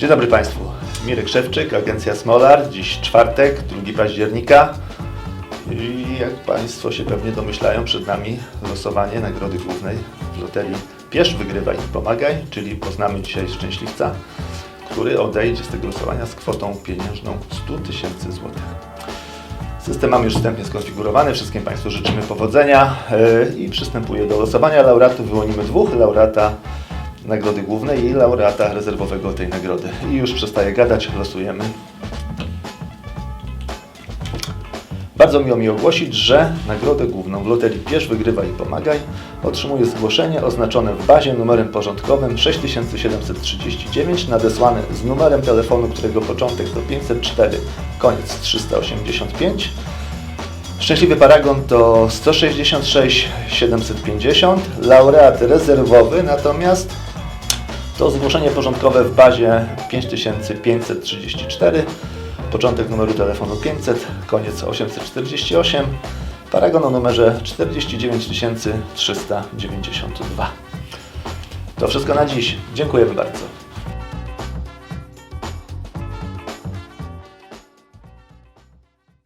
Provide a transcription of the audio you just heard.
Dzień dobry Państwu. Mirek Szewczyk, agencja Smolar. Dziś czwartek, 2 października. I jak Państwo się pewnie domyślają, przed nami losowanie nagrody głównej w loterii Piesz, wygrywaj i pomagaj, czyli poznamy dzisiaj szczęśliwca, który odejdzie z tego losowania z kwotą pieniężną 100 tysięcy złotych. System mamy już wstępnie skonfigurowany. Wszystkim Państwu życzymy powodzenia yy, i przystępuję do losowania laureatów. Wyłonimy dwóch, laureata nagrody głównej i laureata rezerwowego tej nagrody. I już przestaję gadać, losujemy. Bardzo miło mi ogłosić, że nagrodę główną w loterii Bierz, Wygrywaj i Pomagaj otrzymuje zgłoszenie oznaczone w bazie numerem porządkowym 6739 nadesłane z numerem telefonu, którego początek to 504, koniec 385. Szczęśliwy paragon to 166 750, laureat rezerwowy natomiast to zgłoszenie porządkowe w bazie 5534, początek numeru telefonu 500, koniec 848, paragon o numerze 49392. To wszystko na dziś. Dziękujemy bardzo.